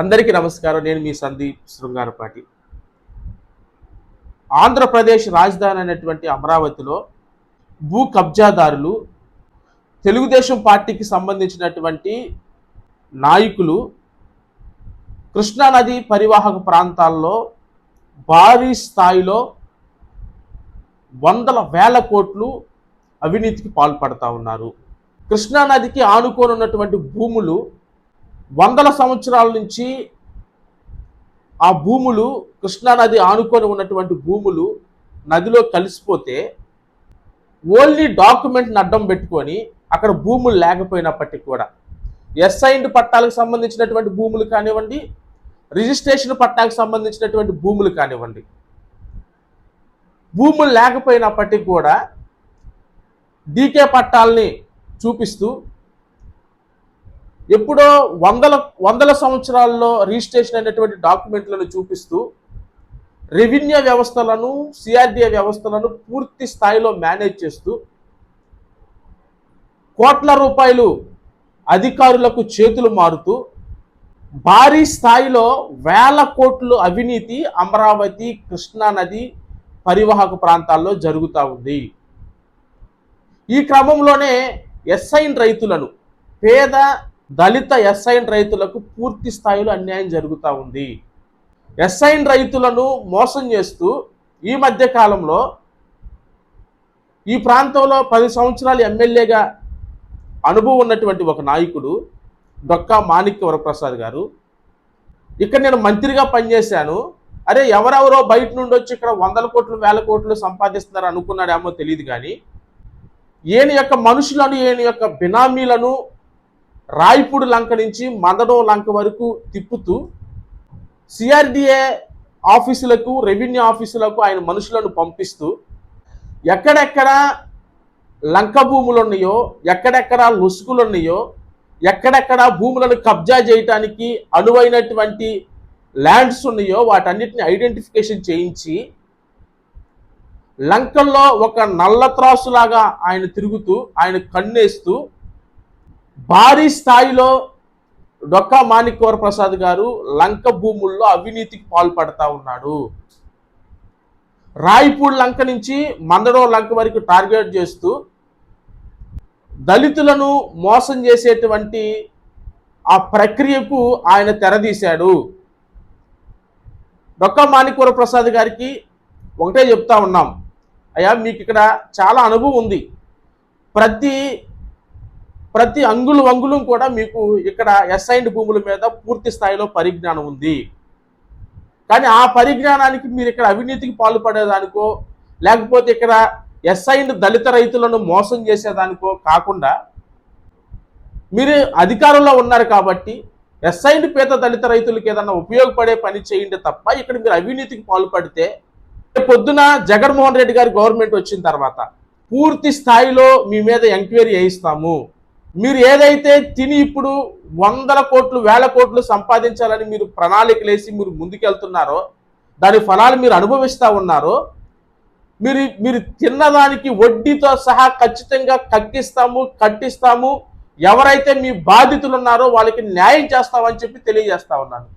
అందరికీ నమస్కారం. నేను మీ సందీప్ శృంగారపాటి. ఆంధ్రప్రదేశ్ రాజధాని అనేటువంటి అమరావతిలో భూ కబ్జాదారులు తెలుగుదేశం పార్టీకి సంబంధించినటువంటి నాయకులు కృష్ణానది పరివాహక ప్రాంతాల్లో భారీ స్థాయిలో వందల వేల కోట్లు అవినీతికి పాల్పడతా ఉన్నారు. కృష్ణానదికి ఆనుకోనున్నటువంటి భూములు వందల సంవత్సరాల నుంచి ఆ భూములు కృష్ణానది ఆనుకొని ఉన్నటువంటి భూములు నదిలో కలిసిపోతే ఓన్లీ డాక్యుమెంట్ని అడ్డం పెట్టుకొని అక్కడ భూములు లేకపోయినప్పటికీ కూడా ఎస్ఐండ్ పట్టాలకు సంబంధించినటువంటి భూములు కానివ్వండి రిజిస్ట్రేషన్ పట్టాలకు సంబంధించినటువంటి భూములు కానివ్వండి. భూములు లేకపోయినప్పటికీ కూడా డీకే పట్టాలని చూపిస్తూ ఎప్పుడో వందల వందల సంవత్సరాల్లో రిజిస్ట్రేషన్ అయినటువంటి డాక్యుమెంట్లను చూపిస్తూ రెవెన్యూ వ్యవస్థలను సిఆర్డిఏ వ్యవస్థలను పూర్తి స్థాయిలో మేనేజ్ చేస్తూ కోట్ల రూపాయలు అధికారులకు చేతులు మారుతూ భారీ స్థాయిలో వేల కోట్లు అవినీతి అమరావతి కృష్ణానది పరివాహక ప్రాంతాల్లో జరుగుతూ ఉంది. ఈ క్రమంలోనే ఎస్ఐన్ రైతులను పేద దళిత ఎస్ఐన్ రైతులకు పూర్తి స్థాయిలో అన్యాయం జరుగుతూ ఉంది. ఎస్ఐన్ రైతులను మోసం చేస్తూ ఈ మధ్య కాలంలో ఈ ప్రాంతంలో పది సంవత్సరాలు ఎమ్మెల్యేగా అనుభవం ఉన్నటువంటి ఒక నాయకుడు డొక్కా మాణిక్య వరప్రసాద్ గారు ఇక్కడ నేను మంత్రిగా పనిచేశాను. అరే ఎవరెవరో బయట నుండి వచ్చి ఇక్కడ వందల కోట్లు వేల కోట్లు సంపాదిస్తున్నారు అనుకున్నాడేమో తెలియదు కానీ ఈయన యొక్క మనుషులను ఈయన యొక్క బినామీలను రాయపూడి లంక నుంచి మందడం లంక వరకు తిప్పుతూ సిఆర్డిఏ ఆఫీసులకు రెవెన్యూ ఆఫీసులకు ఆయన మనుషులను పంపిస్తూ ఎక్కడెక్కడ లంక భూములు ఉన్నాయో ఎక్కడెక్కడ లొసుగులు ఉన్నాయో ఎక్కడెక్కడ భూములను కబ్జా చేయటానికి అనువైనటువంటి ల్యాండ్స్ ఉన్నాయో వాటన్నిటిని ఐడెంటిఫికేషన్ చేయించి లంకల్లో ఒక నల్ల త్రాసులాగా ఆయన తిరుగుతూ ఆయన కన్నేస్తూ భారీ స్థాయిలో డొక్కా మాణిక్వర ప్రసాద్ గారు లంక భూముల్లో అవినీతికి పాల్పడతా ఉన్నాడు. రాయపూడి లంక నుంచి మందడం లంక వరకు టార్గెట్ చేస్తూ దళితులను మోసం చేసేటువంటి ఆ ప్రక్రియకు ఆయన తెరదీశాడు. డొక్కా మాణిక్వర ప్రసాద్ గారికి ఒకటే చెప్తా ఉన్నాం. అయ్యా మీకు ఇక్కడ చాలా అనుభవం ఉంది. ప్రతి ప్రతి అంగులు అంగుళం కూడా మీకు ఇక్కడ ఎస్ఐన్ భూముల మీద పూర్తి స్థాయిలో పరిజ్ఞానం ఉంది. కానీ ఆ పరిజ్ఞానానికి మీరు ఇక్కడ అవినీతికి పాల్పడేదానికో లేకపోతే ఇక్కడ ఎస్ఐండ్ దళిత రైతులను మోసం చేసేదానికో కాకుండా మీరు అధికారంలో ఉన్నారు కాబట్టి ఎస్ఐండ్ పేద దళిత రైతులకు ఏదన్నా ఉపయోగపడే పని చేయండి తప్ప ఇక్కడ మీరు అవినీతికి పాల్పడితే పొద్దున జగన్మోహన్ రెడ్డి గారి గవర్నమెంట్ వచ్చిన తర్వాత పూర్తి స్థాయిలో మీ మీద ఎంక్వైరీ చేయిస్తాము మీరు ఏదైతే తిని ఇప్పుడు వందల కోట్లు వేల కోట్లు సంపాదించాలని మీరు ప్రణాళికలు వేసి మీరు ముందుకెళ్తున్నారో దాని ఫలాలు మీరు అనుభవిస్తూ ఉన్నారో మీరు మీరు తిన్నదానికి వడ్డీతో సహా ఖచ్చితంగా కక్కిస్తాము కట్టిస్తాము. ఎవరైతే మీ బాధితులు ఉన్నారో వాళ్ళకి న్యాయం చేస్తామని చెప్పి తెలియజేస్తా ఉన్నాను.